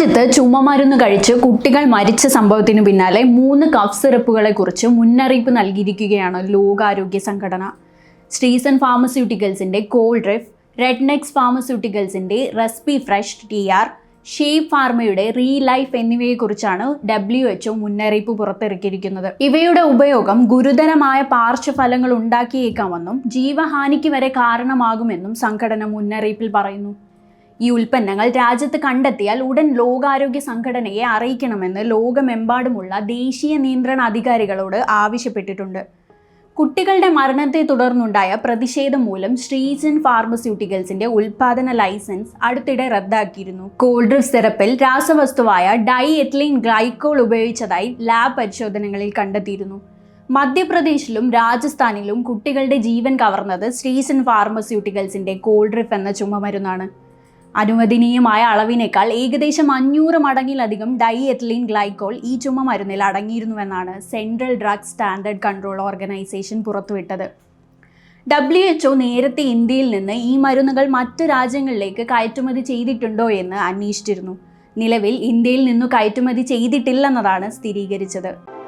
രാജ്യത്ത് ചുമമരുന്ന് കഴിച്ച് കുട്ടികൾ മരിച്ച സംഭവത്തിനു പിന്നാലെ മൂന്ന് കഫ് സിറപ്പുകളെ കുറിച്ച് മുന്നറിയിപ്പ് നൽകിയിരിക്കുകയാണ് ലോകാരോഗ്യ സംഘടന. സ്ട്രീസൺ ഫാർമസ്യൂട്ടിക്കൽസിന്റെ കോൾഡ്രിഫ് റെഡ്നെക്സ് ഫാർമസ്യൂട്ടിക്കൽസിന്റെ Respifresh T R Shape ഫാർമയുടെ റീ ലൈഫ് എന്നിവയെക്കുറിച്ചാണ് ഡബ്ല്യു എച്ച്ഒ മുന്നറിയിപ്പ് പുറത്തിറക്കിയിരിക്കുന്നത്. ഇവയുടെ ഉപയോഗം ഗുരുതരമായ പാർശ്വഫലങ്ങൾ ഉണ്ടാക്കിയേക്കാമെന്നും ജീവഹാനിക്ക് വരെ കാരണമാകുമെന്നും സംഘടന മുന്നറിയിപ്പിൽ പറയുന്നു. ഈ ഉൽപ്പന്നങ്ങൾ രാജ്യത്ത് കണ്ടെത്തിയാൽ ഉടൻ ലോകാരോഗ്യ സംഘടനയെ അറിയിക്കണമെന്ന് ലോകമെമ്പാടുമുള്ള ദേശീയ നിയന്ത്രണ അധികാരികളോട് ആവശ്യപ്പെട്ടിട്ടുണ്ട്. കുട്ടികളുടെ മരണത്തെ തുടർന്നുണ്ടായ പ്രതിഷേധം മൂലം ശ്രീജൻ ഫാർമസ്യൂട്ടിക്കൽസിന്റെ ഉൽപാദന ലൈസൻസ് അടുത്തിടെ റദ്ദാക്കിയിരുന്നു. കോൾഡ് സിറപ്പിൽ രാസവസ്തുവായ ഡൈ എത്ലീൻ ഗ്ലൈക്കോൾ ഉപയോഗിച്ചതായി ലാബ് പരിശോധനകളിൽ കണ്ടെത്തിയിരുന്നു. മധ്യപ്രദേശിലും രാജസ്ഥാനിലും കുട്ടികളുടെ ജീവൻ കവർന്നത് ശ്രീസൻ ഫാർമസ്യൂട്ടിക്കൽസിന്റെ കോൾഡ്രിഫ് എന്ന ചുമമരുന്നാണ്. അനുവദനീയമായ അളവിനേക്കാൾ ഏകദേശം അഞ്ഞൂറ് മടങ്ങിലധികം ഡൈ എത്ലീൻ ഗ്ലൈക്കോൾ ഈ ചുമ മരുന്നിൽ അടങ്ങിയിരുന്നുവെന്നാണ് Central Drug Standard Control Organisation പുറത്തുവിട്ടത്. ഡബ്ല്യു എച്ച്ഒ നേരത്തെ ഇന്ത്യയിൽ നിന്ന് ഈ മരുന്നുകൾ മറ്റു രാജ്യങ്ങളിലേക്ക് കയറ്റുമതി ചെയ്തിട്ടുണ്ടോ എന്ന് അന്വേഷിച്ചിരുന്നു. നിലവിൽ ഇന്ത്യയിൽ നിന്നു കയറ്റുമതി ചെയ്തിട്ടില്ലെന്നതാണ് സ്ഥിരീകരിച്ചത്.